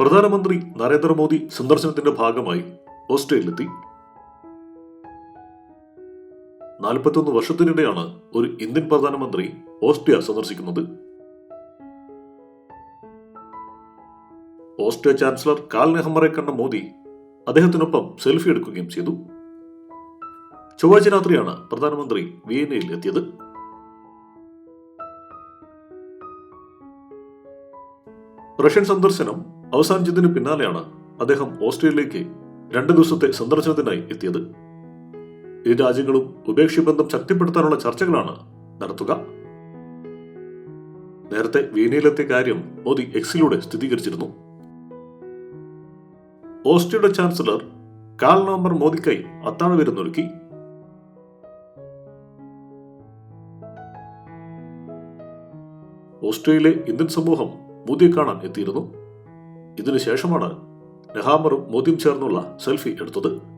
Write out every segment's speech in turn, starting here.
പ്രധാനമന്ത്രി നരേന്ദ്രമോദി സന്ദർശനത്തിന്റെ ഭാഗമായി ഓസ്ട്രേലിയയിലെത്തി നാൽപ്പത്തൊന്ന് വർഷത്തിനിടെയാണ് ഒരു ഇന്ത്യൻ പ്രധാനമന്ത്രി ഓസ്ട്രിയ സന്ദർശിക്കുന്നത്. ഓസ്ട്രിയ ചാൻസലർ കാൽ നെഹ്മറെ കണ്ട മോദി അദ്ദേഹത്തിനൊപ്പം സെൽഫി എടുക്കുകയും ചെയ്തു. ചൊവ്വാഴ്ച രാത്രിയാണ് പ്രധാനമന്ത്രി വിയന്നയിൽ എത്തിയത്. റഷ്യൻ സന്ദർശനം അവസാനിച്ചതിന് പിന്നാലെയാണ് അദ്ദേഹം ഓസ്ട്രേലിയയിലേക്ക് രണ്ട് ദിവസത്തെ സന്ദർശനത്തിനായി എത്തിയത്. ഇരു രാജ്യങ്ങളും ഉഭയകക്ഷി ബന്ധം ശക്തിപ്പെടുത്താനുള്ള ചർച്ചകളാണ് നടത്തുക. നേരത്തെ വീനയിലെത്തിയ കാര്യം മോദി എക്സിലൂടെ സ്ഥിരീകരിച്ചിരുന്നു. ഓസ്ട്രിയയുടെ ചാൻസലർ കാൽ നവംബർ മോദിക്കായി അത്താഴ വിരുന്നൊരുക്കി ഓസ്ട്രേലിയയിലെ ഇന്ത്യൻ സമൂഹം മോദിയെ കാണാൻ എത്തിയിരുന്നു. ഇതിനുശേഷമാണ് നെഹാമറും മോദിയും ചേർന്നുള്ള സെൽഫി എടുത്തത്.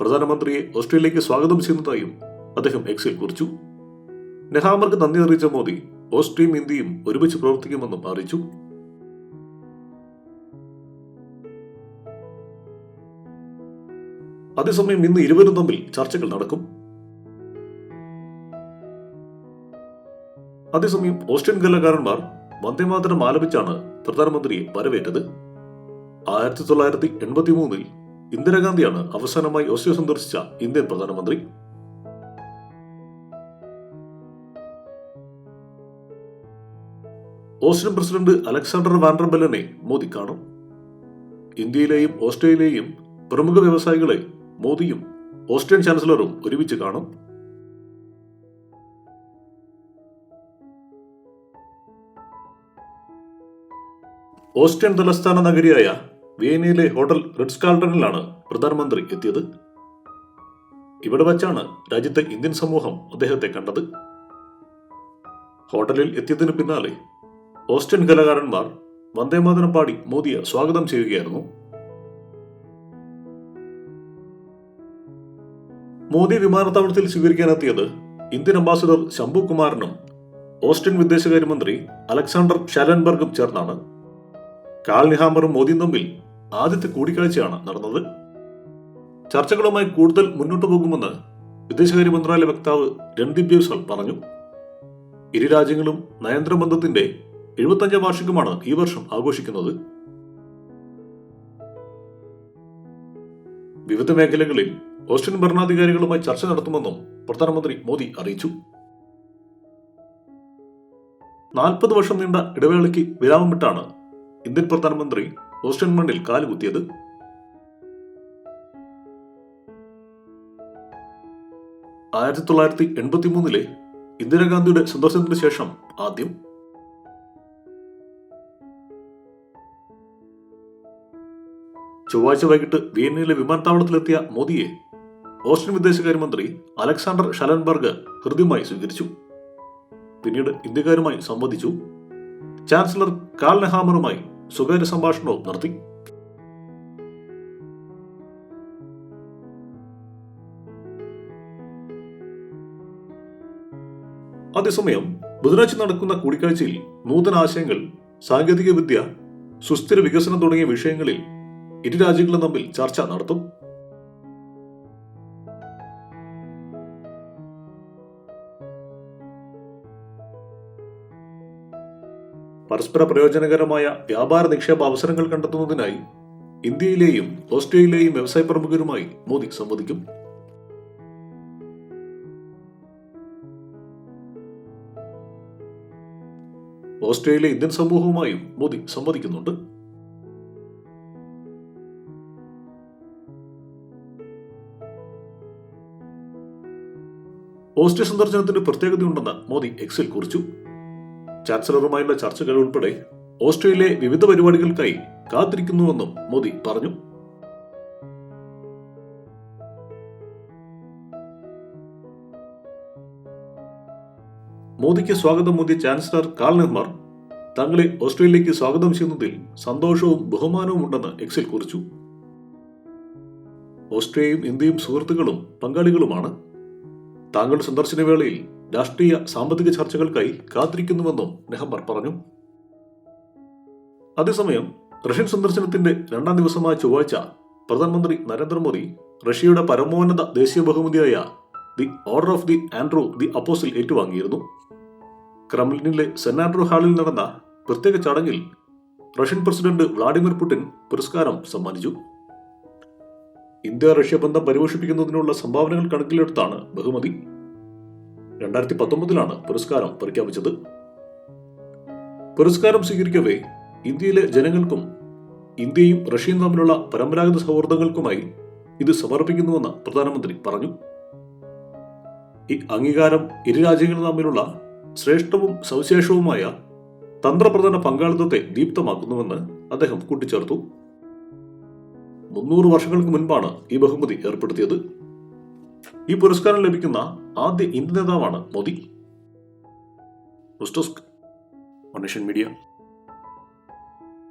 പ്രധാനമന്ത്രിയെ ഓസ്ട്രേലിയക്ക് സ്വാഗതം ചെയ്യുന്നതായും അദ്ദേഹം എക്സിൽ കുറിച്ചു. നെഹാമർക്ക് നന്ദി അറിയിച്ച മോദി ഓസ്ട്രിയയും ഇന്ത്യയും ഒരുമിച്ച് പ്രവർത്തിക്കുമെന്നും അറിയിച്ചു. അതേസമയം ഇന്ന് ഇരുവരും തമ്മിൽ ചർച്ചകൾ നടക്കും. അതേസമയം ഓസ്ട്രിയൻ കലാകാരന്മാർ വന്ദേമാതരം ആലപിച്ചാണ് പ്രധാനമന്ത്രിയെ വരവേറ്റത്. ആയിരത്തി തൊള്ളായിരത്തി എൺപത്തി മൂന്നിൽ ഇന്ദിരാഗാന്ധിയാണ് അവസാനമായി ഓസ്ട്രിയ സന്ദർശിച്ച ഇന്ത്യൻ പ്രധാനമന്ത്രി. ഓസ്ട്രിയൻ പ്രസിഡന്റ് അലക്സാണ്ടർ വാൻഡർബെല്ലനെ മോദി കാണും. ഇന്ത്യയിലെയും ഓസ്ട്രേലിയയിലെയും പ്രമുഖ വ്യവസായികളെ മോദിയും ഓസ്ട്രിയൻ ചാൻസലറും ഒരുമിച്ച് കാണും. ഓസ്ട്രിയൻ തലസ്ഥാന നഗരിയായ വിയനയിലെ ഹോട്ടൽ റിഡ്സ് കാൾട്ടണിലാണ് പ്രധാനമന്ത്രി എത്തിയത്. ഇവിടെ വച്ചാണ് രാജ്യത്തെ ഇന്ത്യൻ സമൂഹം അദ്ദേഹത്തെ കണ്ടത്. ഹോട്ടലിൽ എത്തിയതിന് പിന്നാലെ ഓസ്ട്രിയൻ കലാകാരന്മാർ വന്ദേമാതരം പാടി മോദിയെ സ്വാഗതം ചെയ്യുകയായിരുന്നു. മോദി വിമാനത്താവളത്തിൽ സ്വീകരിക്കാനെത്തിയത് ഇന്ത്യൻ അംബാസിഡർ ശംഭു കുമാറിനും ഓസ്ട്രിയൻ വിദേശകാര്യമന്ത്രി അലക്സാണ്ടർ ഷാലൻബർഗും ചേർന്നാണ്. കാൽ നിഹാമറും മോദിയും തമ്മിൽ ആദ്യത്തെ കൂടിക്കാഴ്ചയാണ് നടന്നത്. ചർച്ചകളുമായി കൂടുതൽ മുന്നോട്ടു പോകുമെന്ന് വിദേശകാര്യ മന്ത്രാലയ വക്താവ് രൺദീപ് ജയ്സ്വാൾ പറഞ്ഞു. ഇരു രാജ്യങ്ങളും നയന്ത്ര ബന്ധത്തിന്റെ എഴുപത്തഞ്ചാം വാർഷികമാണ് ഈ വർഷം ആഘോഷിക്കുന്നത്. വിവിധ മേഖലകളിൽ ഓസ്ട്രിയൻ ഭരണാധികാരികളുമായി ചർച്ച നടത്തുമെന്നും പ്രധാനമന്ത്രി മോദി അറിയിച്ചു. നാൽപ്പത് വർഷം നീണ്ട ഇടവേളയ്ക്ക് വിരാമമിട്ടാണ് ഇന്ത്യൻ പ്രധാനമന്ത്രി ഓസ്റ്റിൻ മണ്ണിൽ കാലുകുത്തിയത് ആയിരത്തി തൊള്ളായിരത്തി എൺപത്തി മൂന്നിലെ ഇന്ദിരാഗാന്ധിയുടെ സന്ദർശനത്തിന് ശേഷം ആദ്യം? ചൊവ്വാഴ്ച വൈകിട്ട് വിയന്നയിലെ വിമാനത്താവളത്തിലെത്തിയ മോദിയെ ഓസ്ട്രിയൻ വിദേശകാര്യമന്ത്രി അലക്സാണ്ടർ ഷലൻബർഗ് ഹൃദ്യമായി സ്വീകരിച്ചു. പിന്നീട് ഇന്ത്യക്കാരുമായി സംവദിച്ചു. ചാൻസലർ കാൽ നെഹാമറുമായി സ്വകാര്യ സംഭാഷണവും നടത്തി അതേസമയം ബുധനാഴ്ച നടക്കുന്ന കൂടിക്കാഴ്ചയിൽ നൂതന ആശയങ്ങൾ സാങ്കേതിക വിദ്യ സുസ്ഥിര വികസനം തുടങ്ങിയ വിഷയങ്ങളിൽ ഇരു രാജ്യങ്ങളും തമ്മിൽ ചർച്ച നടത്തും. പരസ്പര പ്രയോജനകരമായ വ്യാപാര നിക്ഷേപ അവസരങ്ങൾ കണ്ടെത്തുന്നതിനായി ഇന്ത്യയിലെയും ഓസ്ട്രേലിയയിലെയും വ്യവസായ പ്രമുഖരുമായി മോദി സംവദിക്കും. ഓസ്ട്രേലിയ ഇന്ത്യൻ സമൂഹവുമായും മോദി സംവദിക്കുന്നുണ്ട്. ഓസ്ട്രിയ സന്ദർശനത്തിന്റെ പ്രത്യേകതയുണ്ടെന്ന് മോദി എക്സിൽ കുറിച്ചു. ചാൻസലറുമായുള്ള ചർച്ചകൾ ഉൾപ്പെടെ ഓസ്ട്രേലിയയിലെ വിവിധ പരിപാടികൾക്കായി കാത്തിരിക്കുന്നുവെന്നും മോദി പറഞ്ഞു. മോദിക്ക് സ്വാഗതം മോദി ചാൻസലർ കാൾ നെഹ്മാർ തങ്ങളെ ഓസ്ട്രേലിയയിലേക്ക് സ്വാഗതം ചെയ്യുന്നതിൽ സന്തോഷവും ബഹുമാനവും ഉണ്ടെന്ന് എക്സിൽ കുറിച്ചു. ഓസ്ട്രേലിയയും ഇന്ത്യയും സുഹൃത്തുക്കളും പങ്കാളികളുമാണ്. താങ്കളുടെ സന്ദർശന വേളയിൽ രാഷ്ട്രീയ സാമ്പത്തിക ചർച്ചകൾക്കായി കാത്തിരിക്കുന്നുവെന്നും നെഹമ്മർ പറഞ്ഞു. അതേസമയം റഷ്യൻ സന്ദർശനത്തിന്റെ രണ്ടാം ദിവസമായ ചൊവ്വാഴ്ച പ്രധാനമന്ത്രി നരേന്ദ്രമോദി റഷ്യയുടെ പരമോന്നത ദേശീയ ബഹുമതിയായ the order of the Andrew the apostle ഏറ്റുവാങ്ങിയിരുന്നു. ക്രംലിനിലെ സെന്റ് ആൻഡ്രൂ ഹാളിൽ നടന്ന പ്രത്യേക ചടങ്ങിൽ റഷ്യൻ പ്രസിഡന്റ് വ്ളാഡിമിർ പുടിൻ പുരസ്കാരം സമ്മാനിച്ചു. ഇന്ത്യ റഷ്യ ബന്ധം പരിപോഷിപ്പിക്കുന്നതിനുള്ള സംഭാവനകൾ കണക്കിലെടുത്താണ് ബഹുമതി. രണ്ടായിരത്തി പത്തൊമ്പതിലാണ് പുരസ്കാരം പ്രഖ്യാപിച്ചത്. പുരസ്കാരം സ്വീകരിക്കവേ ഇന്ത്യയിലെ ജനങ്ങൾക്കും ഇന്ത്യയും റഷ്യയും തമ്മിലുള്ള പരമ്പരാഗത സൗഹൃദങ്ങൾക്കുമായി ഇത് സമർപ്പിക്കുന്നുവെന്ന് പ്രധാനമന്ത്രി പറഞ്ഞു. ഈ അംഗീകാരം ഇരു രാജ്യങ്ങളും തമ്മിലുള്ള ശ്രേഷ്ഠവും സവിശേഷവുമായ തന്ത്രപ്രധാന പങ്കാളിത്തത്തെ ദീപ്തമാക്കുന്നുവെന്ന് അദ്ദേഹം കൂട്ടിച്ചേർത്തു. മുന്നൂറ് വർഷങ്ങൾക്ക് മുൻപാണ് ഈ ബഹുമതി ഏർപ്പെടുത്തിയത്. ഈ പുരസ്കാരം ലഭിക്കുന്ന ആദ്യ ഇന്ത്യൻ നേതാവാണ് മോദി. ന്യൂസ് മനുഷ്യൻ മീഡിയ.